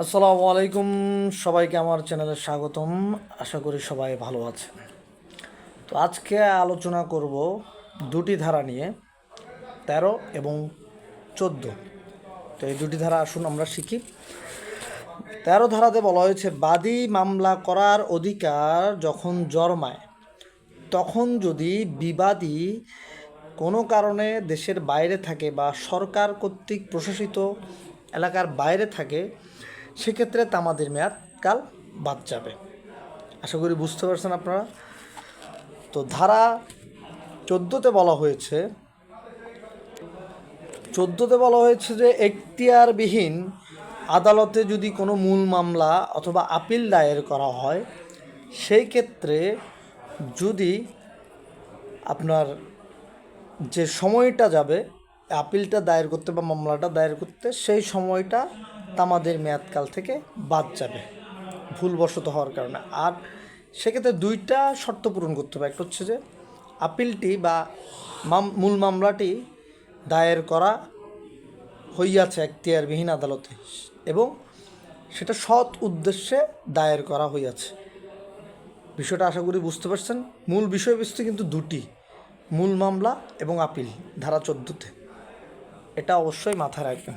আসসালামু আলাইকুম, সবাইকে আমার চ্যানেলে স্বাগতম। আশা করি সবাই ভালো আছেন। তো আজকে আলোচনা করব দুটি ধারা নিয়ে, তেরো এবং চোদ্দ। তো এই দুটি ধারা আসুন আমরা শিখি। তেরো ধারাতে বলা হয়েছে, বাদী মামলা করার অধিকার যখন জন্মায়, তখন যদি বিবাদী কোনো কারণে দেশের বাইরে থাকে বা সরকার কর্তৃক প্রশাসিত এলাকার বাইরে থাকে সেক্ষেত্রে তামাদের মেয়াদ কাল বাদ যাবে। আশা করি বুঝতে পারছেন আপনারা? তো ধারা চোদ্দোতে বলা হয়েছে, চোদ্দোতে বলা হয়েছে যে এখতিয়ারবিহীন আদালতে যদি কোনো মূল মামলা অথবা আপিল দায়ের করা হয়, সেই ক্ষেত্রে যদি আপনার যে সময়টা যাবে, আপিলটা দায়ের করতে বা মামলাটা দায়ের করতে, সেই সময়টা তামাদের মেয়াদকাল থেকে বাদ যাবে, ভুলবশত হওয়ার কারণে। আর সেক্ষেত্রে দুইটা শর্ত পূরণ করতে হবে। একটা হচ্ছে যে, আপিলটি বা মূল মামলাটি দায়ের করা হইয়াছে এখতিয়ারবিহীন আদালতে এবং সেটা সৎ উদ্দেশ্যে দায়ের করা হইয়াছে। বিষয়টা আশা করি বুঝতে পারছেন। মূল বিষয়বস্তু কিন্তু দুটি, মূল মামলা এবং আপিল, ধারা চোদ্দোতে। এটা অবশ্যই মাথায় রাখবেন।